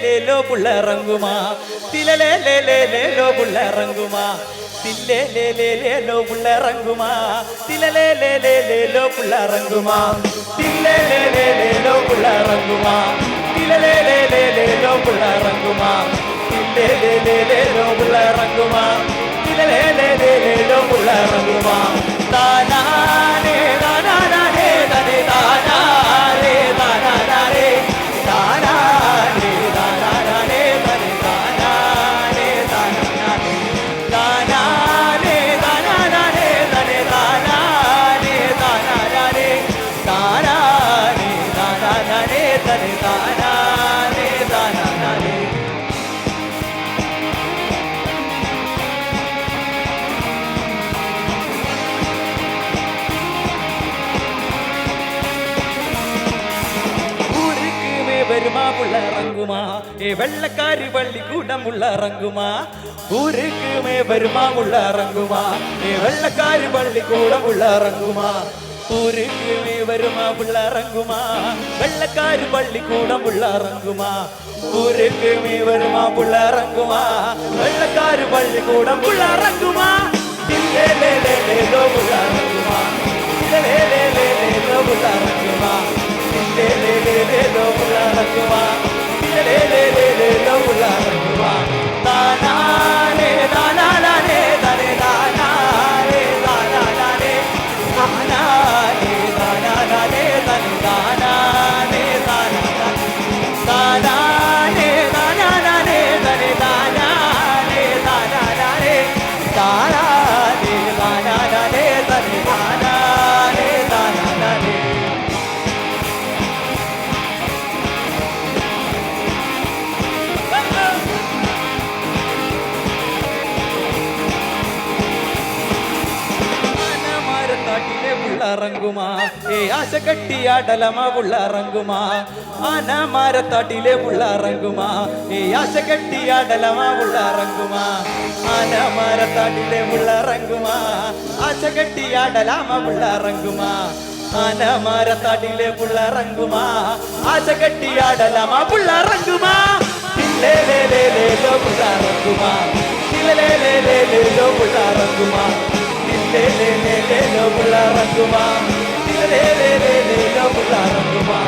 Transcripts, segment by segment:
തില്ലേലേലോ പുള്ളറങ്ങുമാ തിലലേലേലേലോ പുള്ളറങ്ങുമാ തില്ലേലേലേലോ പുള്ളറങ്ങുമാ തിലലേലേലേലോ പുള്ളറങ്ങുമാ തില്ലേലേലേലോ പുള്ളറങ്ങുമാ തിലലേലേലേലോ പുള്ളറങ്ങുമാ തില്ലേലേലേലോ പുള്ളറങ്ങുമാ തിലലേലേലേലോ പുള്ളറങ്ങുമാ താനാനേ இறங்குமா உள்ள இறங்குமா ஏ வெள்ளக்காரி பள்ளி கூடம் உள்ள இறங்குமா ஊருக்குமே வருமா உள்ள இறங்குமா ஏ வெள்ளக்காரி பள்ளி கூடம் உள்ள இறங்குமா ஊருக்குமே வருமா உள்ள இறங்குமா வெள்ளக்காரி பள்ளி கூடம் உள்ள இறங்குமா ஊருக்குமே வருமா உள்ள இறங்குமா வெள்ளக்காரி பள்ளி கூடம் உள்ள இறங்குமா உள்ள இறங்குமா உள்ள இறங்குமா ഉള്ളറങ്ങുമാ. ഏ ആശ കെട്ടിയാടലമ ഉള്ളറങ്ങുമാ. ആന മരത്തടിലെ ഉള്ളറങ്ങുമാ. ഏ ആശ കെട്ടിയാടലമ ഉള്ളറങ്ങുമാ. ആന മരത്തടിലെ ഉള്ളറങ്ങുമാ. ആശ കെട്ടിയാടലമ ഉള്ളറങ്ങുമാ. ആന മരത്തടിലെ ഉള്ളറങ്ങുമാ. ആശ കെട്ടിയാടലമ ഉള്ളറങ്ങുമാ. ില്ലേ ലേ ലേ ലേ ലോ പുള്ളറങ്ങുമാ ില്ലേ ലേ ലേ ലേ ലോ പുള്ളറങ്ങുമാ లే లే లే లే లోపల రంగుమా. లే లే లే లే లోపల రంగుమా.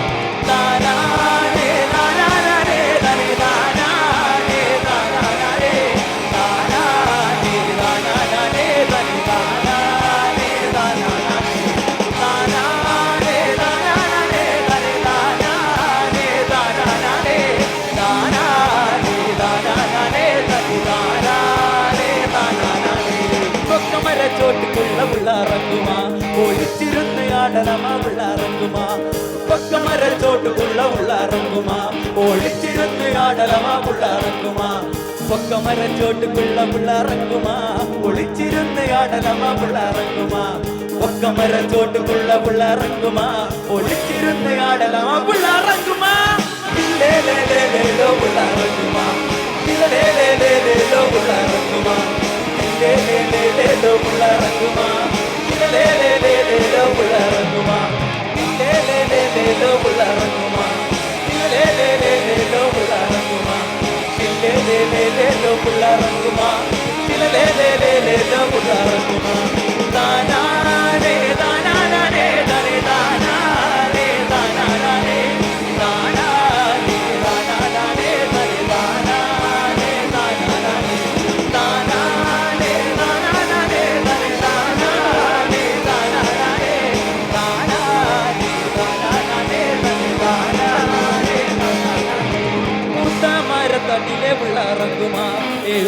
உள்ளாரங்குமா ஒழிச்சிருந்து ஆடலமா உள்ளாரங்குமா பக்கமர சோட்டுக்குள்ள உள்ளாரங்குமா ஒழிச்சிருந்து ஆடலமா உள்ளாரங்குமா பக்கமர சோட்டுக்குள்ள உள்ளாரங்குமா ஒழிச்சிருந்து ஆடலமா உள்ளாரங்குமா பக்கமர சோட்டுக்குள்ள உள்ளாரங்குமா ஒழிச்சிருந்து ஆடலமா உள்ளாரங்குமா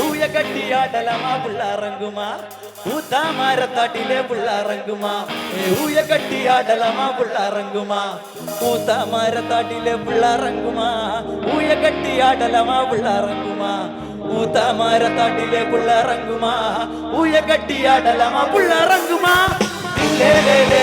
ഊയ കട്ടിയാടലമാ പുള്ളാറങ്കുമാ പൂത്താമാരത്താട്ടിലെ പുള്ളാറങ്കുമാ ഊയ കട്ടിയാടലമാ പുള്ളാറങ്കുമാ പൂത്താമാരത്താട്ടിലെ പുള്ളാറങ്കുമാ ഊയ കട്ടിയാടലമാ പുള്ളാറങ്കുമാ പൂത്താമാരത്താട്ടിലെ പുള്ളാറങ്കുമാ ഊയ കട്ടിയാടലമാ പുള്ളാറങ്കുമാ ലേ ലേ ലേ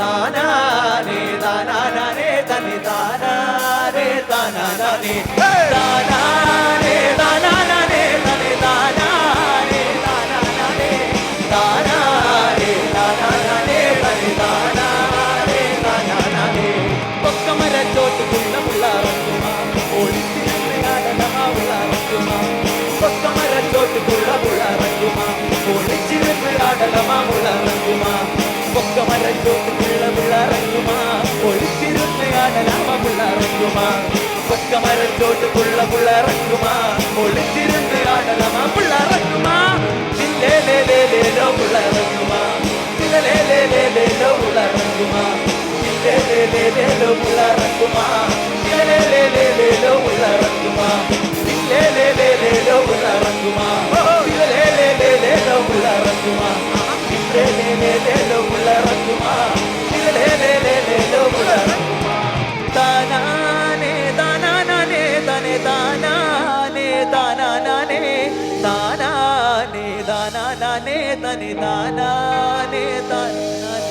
தானானே தானானே தனி தானானே தானானே. தானானே தானானே தனி தானானே தானானே தானானே தானானே தனி தானானே தானானே. பக்கமர சோட்டுக்குள்ள உள்ளாரங்குமா ஒளித்திருந்து ஆடலமா உள்ளாரங்குமா பக்கமர சோட்டுக்குள்ள உள்ளாரங்குமா ஒளிச்சிருந்து ஆடலமா உள்ளாரங்குமா உள்ளாரங்குமா பக்கமர சோட்டுக்குள்ள உள்ளாரங்குமா ஒளிச்சிருந்து ஆடலமா உள்ளாரங்குமா லே லே லே லே லோ உள்ளாரங்குமா லே லே லே லே லே லோ புள்ள உள்ளாரங்குமா லே லே லே லே லோ புள்ள லே താനാനേ താനാനേ തനി താനാനേ താനാ.